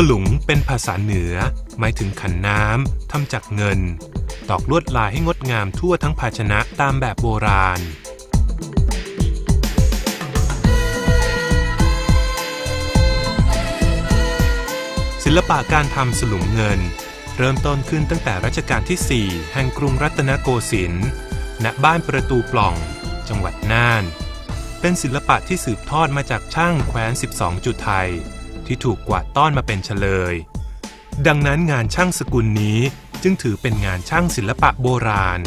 สลุงเป็นภาษาเหนือ หมายถึงขันน้ำทำจากเงิน ตอกลวดลายให้งดงามทั่วทั้งภาชนะตามแบบโบราณศิลปะการทำสลุงเงิน เริ่มต้นขึ้นตั้งแต่รัชกาลที่ 4 แห่งกรุงรัตนโกสินทร์ณบ้านประตูปล่อง จังหวัดน่าน เป็นศิลปะที่สืบทอดมาจากช่างแคว้น12 จุดไทย ที่ถูกกวาดต้อนมาเป็นเฉลย ดังนั้นงานช่างสกุลนี้จึงถือเป็นงานช่างศิลปะโบราณ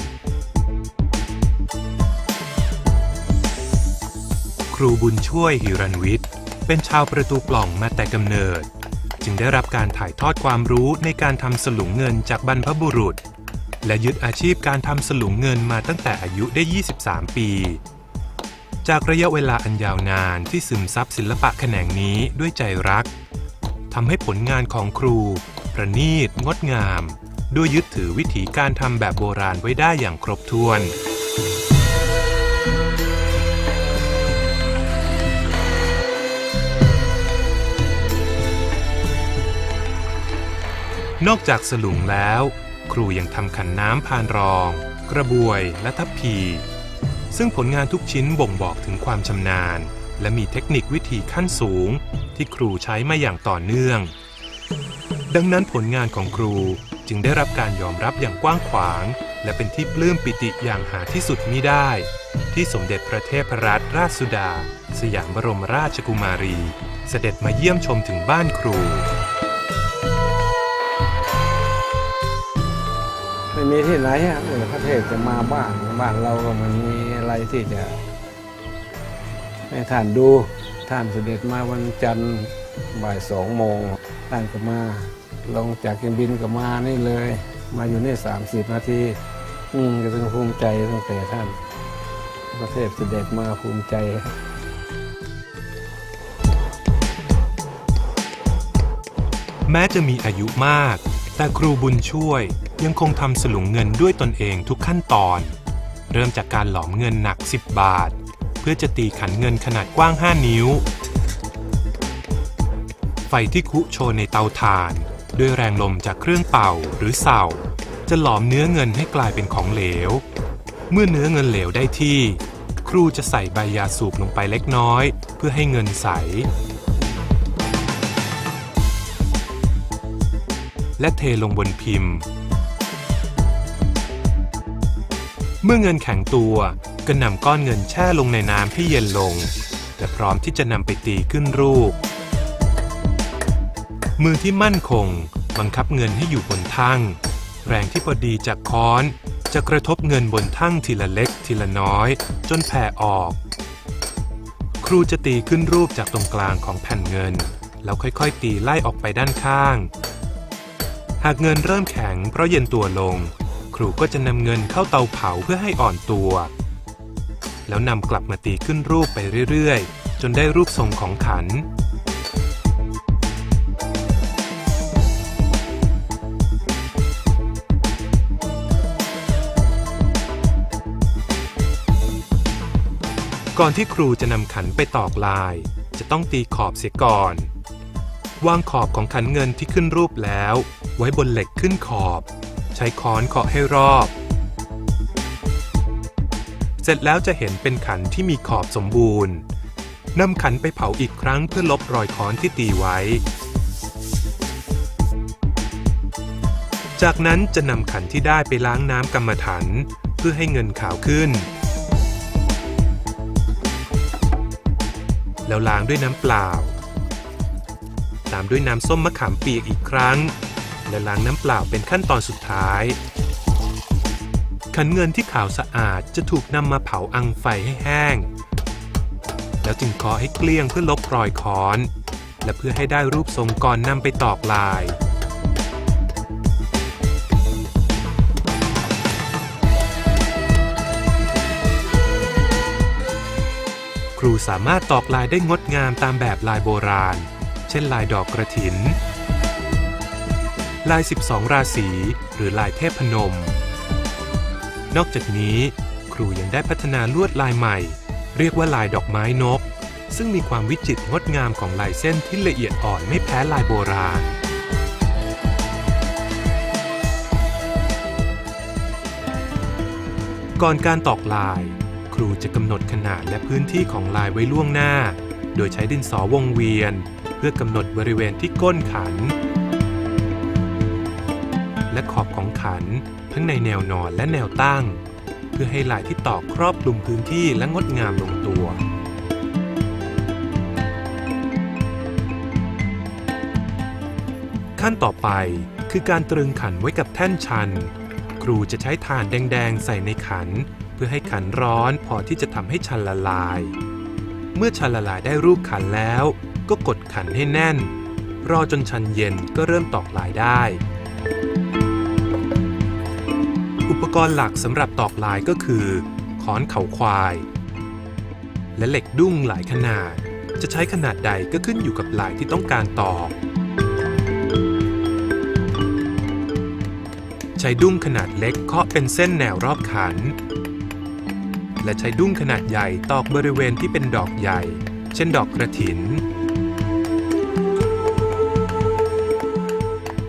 ครูบุญช่วยหิรันวิทย์ เป็นชาวประตูปล่องมาแต่กำเนิด จึงได้รับการถ่ายทอดความรู้ในการทำสลุงเงินจากบรรพบุรุษ และยึดอาชีพการทำสลุงเงินมาตั้งแต่อายุได้ 23 ปี จากระยะเวลาอันยาวนานที่ซึมซับศิลปะแขนงนี้ด้วยใจรักทำให้ผลงานของครู ประณีต งดงาม ด้วยยึดถือวิถีการทำแบบโบราณไว้ได้อย่างครบถ้วนนอกจากสลุงแล้ว ครูยังทำขันน้ำพานรอง กระบวยและทัพพี ซึ่งผลงานทุกชิ้นบ่งบอกถึงความชำนาญ และมีเทคนิควิธีขั้นสูง ที่ครูใช้มาอย่างต่อเนื่อง ดังนั้นผลงานของครูจึงได้รับการยอมรับอย่างกว้างขวาง และเป็นที่ปลื้มปิติอย่างหาที่สุดมิได้ ที่สมเด็จพระเทพรัตนราชสุดา สยามบรมราชกุมารี เสด็จมาเยี่ยมชมถึงบ้านครู มีที่ไหนอะเออพระเทพจะมาบ้านบ้านเราก็มันมีอะไรที่จะให้ท่านดูท่านเสด็จมาวันจันทร์บ่ายสองโมงท่านก็มาลงจากเครื่องบินก็มานี่เลย มาอยู่นี่สามสิบนาที อืมก็ต้องภูมิใจตั้งแต่ท่านพระเทพเสด็จมาภูมิใจแม้จะมีอายุมาก แต่ครูบุญช่วย ยังคงทำสลุงเงินด้วยตนเองทุกขั้นตอน เริ่มจากการหลอมเงินหนัก 10 บาท เพื่อจะตีขันเงินขนาดกว้าง 5 นิ้ว ไฟที่คุโชว์ในเตาถ่าน ด้วยแรงลมจากเครื่องเป่าหรือเสาจะหลอมเนื้อเงินให้กลายเป็นของเหลว เมื่อเนื้อเงินเหลวได้ที่ ครูจะใส่ใบยาสูบลงไปเล็กน้อย เพื่อให้เงินใสและเทลงบนพิมพ์ เมื่อเงินแข็งตัวก็นำก้อนเงินแช่ลงในน้ำให้เย็นลง และพร้อมที่จะนำไปตีขึ้นรูป มือที่มั่นคง บังคับเงินให้อยู่บนทั่งแรงที่พอดีจากค้อน จะกระทบเงินบนทั่งทีละเล็กทีละน้อย จนแผ่ออก ครูจะตีขึ้นรูปจากตรงกลางของแผ่นเงิน แล้วค่อยๆ ตีไล่ออกไปด้านข้าง หากเงินเริ่มแข็งเพราะเย็นตัวลง รูก็จะนำเงินเข้าเตาเผาเพื่อให้อ่อนตัว แล้วนำกลับมาตีขึ้นรูปไปเรื่อยๆ จนได้รูปทรงของขัน ก่อนที่ครูจะนำขันไปตอกลาย จะต้องตีขอบเสียก่อน วางขอบของขันเงินที่ขึ้นรูปแล้ว ไว้บนเหล็กขึ้นขอบ ใช้ค้อนเคาะให้รอบ เสร็จแล้วจะเห็นเป็นขันที่มีขอบสมบูรณ์นำขันไปเผาอีกครั้งเพื่อลบรอยค้อนที่ตีไว้ จากนั้นจะนำขันที่ได้ไปล้างน้ำกรรมฐานเพื่อให้เงินขาวขึ้น แล้วล้างด้วยน้ำเปล่า ตามด้วยน้ำส้มมะขามเปียกอีกครั้ง และล้างน้ำเปล่าเป็นขั้นตอนสุดท้าย ขันเงินที่ขาวสะอาดจะถูกนำมาเผาอังไฟให้แห้ง แล้วจึงเคาะให้เกลี้ยงเพื่อลบรอยค้อน และเพื่อให้ได้รูปทรงก่อนนำไปตอกลายครูสามารถตอกลายได้งดงามตามแบบลายโบราณ เช่นลายดอกกระถิน ลาย 12 ราศีหรือลายเทพพนม นอกจากนี้ ครูยังได้พัฒนาลวดลายใหม่ เรียกว่าลายดอกไม้นก ซึ่งมีความวิจิตรงดงามของลายเส้นที่ละเอียดอ่อนไม่แพ้ลายโบราณก่อนการตอกลาย ครูจะกำหนดขนาดและพื้นที่ของลายไว้ล่วงหน้า โดยใช้ดินสอวงเวียน เพื่อกำหนดบริเวณที่ก้นขัน และขอบของขัน ทั้งในแนวนอนและแนวตั้ง เพื่อให้ลายที่ตอกครอบคลุมพื้นที่และงดงามลงตัวขั้นต่อไปคือการตรึงขันไว้กับแท่นชัน ครูจะใช้ถ่านแดงๆ ใส่ในขัน เพื่อให้ขันร้อนพอที่จะทำให้ชันละลาย เมื่อชันละลายได้รูปขันแล้ว ก็กดขันให้แน่น รอจนชันเย็นก็เริ่มตอกลายได้ อุปกรณ์หลักสำหรับตอกลายก็คือค้อนเข่าควาย และเหล็กดุ้งหลายขนาด จะใช้ขนาดใดก็ขึ้นอยู่กับลายที่ต้องการตอก ใช้ดุ้งขนาดเล็กเคาะเป็นเส้นแนวรอบขัน และใช้ดุ้งขนาดใหญ่ตอกบริเวณที่เป็นดอกใหญ่ เช่นดอกกระถิน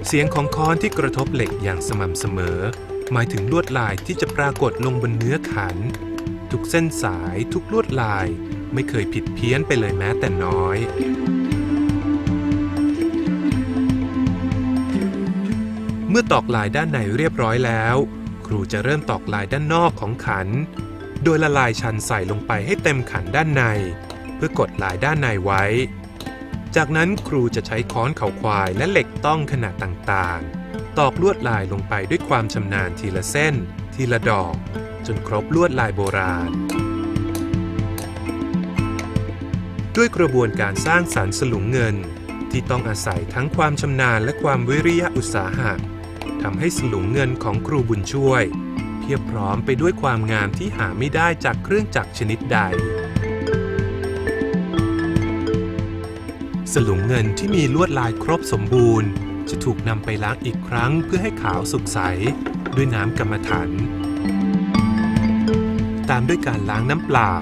เสียงของค้อนที่กระทบเหล็กอย่างสม่ำเสมอ หมายถึงลวดลายที่จะปรากฏลงบนเนื้อขัน ทุกเส้นสายทุกลวดลายไม่เคยผิดเพี้ยนไปเลยแม้แต่น้อย เมื่อตอกลายด้านในเรียบร้อยแล้ว ครูจะเริ่มตอกลายด้านนอกของขัน โดยละลายชันใส่ลงไปให้เต็มขันด้านใน เพื่อกดลายด้านในไว้ จากนั้นครูจะใช้ค้อนเข่าควายและเหล็กต้องขนาดต่างๆ ตอกลวดลายลงไปด้วยความชำนาญทีละเส้น ทีละดอก จนครบลวดลายโบราณ ด้วยกระบวนการสร้างสรรค์สลุงเงิน ที่ต้องอาศัยทั้งความชำนาญและความวิริยะอุตสาหะทำให้สลุงเงินของครูบุญช่วย เพียบพร้อมไปด้วยความงามที่หาไม่ได้จากเครื่องจักรชนิดใด สลุงเงินที่มีลวดลายครบสมบูรณ์ จะถูกนำไปล้างอีกครั้งเพื่อให้ขาวสุกใส ด้วยน้ำกรรมฐาน ตามด้วยการล้างน้ำเปล่า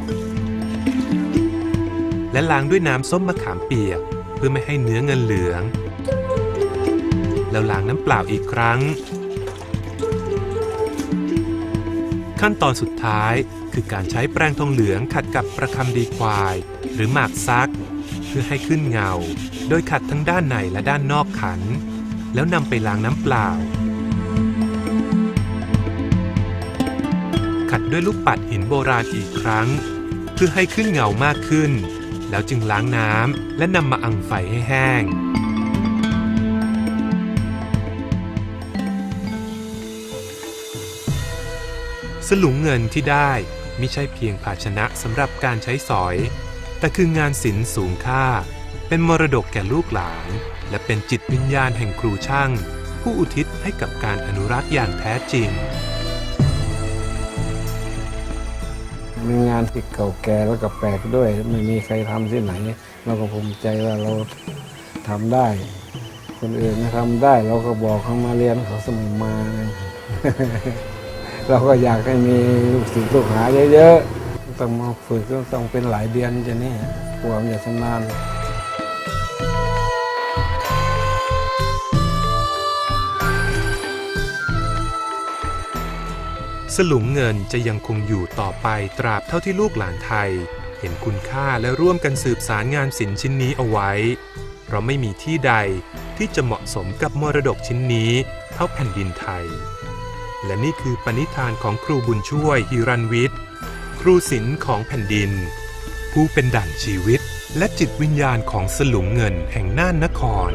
และล้างด้วยน้ำส้มมะขามเปียก เพื่อไม่ให้เนื้อเงินเหลือง แล้วล้างน้ำเปล่าอีกครั้ง ขั้นตอนสุดท้ายคือการใช้แปรงทองเหลืองขัดกับประคำดีควาย หรือหมากซัก เพื่อให้ขึ้นเงา โดยขัดทั้งด้านในและด้านนอกขัน แล้วนำไปล้างน้ำเปล่า ขัดด้วยลูกปัดหินโบราณอีกครั้ง เพื่อให้ขึ้นเงามากขึ้น แล้วจึงล้างน้ำและนำมาอังไฟให้แห้งสลุงเงินที่ได้ไม่ใช่เพียงภาชนะสำหรับการใช้สอย แต่คืองานศิลป์สูงค่า เป็นมรดกแก่ลูกหลาน และเป็นจิตวิญญาณแห่งครูช่าง ผู้อุทิศให้กับการอนุรักษ์อย่างแท้จริงมีงานที่เก่าแก่แล้วก็แปลกด้วย ไม่มีใครทำที่ไหน เราก็ภูมิใจว่าเราทำได้ คนอื่นไม่ทำได้ เราก็บอกเขามาเรียนเขาสมัยมา เราก็อยากให้มีลูกศิษย์ลูกหาเยอะๆต้องมาฝึกต้องเป็นหลายเดือนจะนี่กว่ามันจะชำนาญ สลุงเงินจะยังคงอยู่ต่อไปตราบเท่าที่ลูกหลานไทย เห็นคุณค่าและร่วมกันสืบสารงานศิลป์ชิ้นนี้เอาไว้ เพราะไม่มีที่ใดที่จะเหมาะสมกับมรดกชิ้นนี้เท่าแผ่นดินไทย และนี่คือปณิธานของครูบุญช่วยฮิรันวิทย์ ครูศิลป์ของแผ่นดิน ผู้เป็นด่านชีวิตและจิตวิญญาณของสลุงเงินแห่งน่านนคร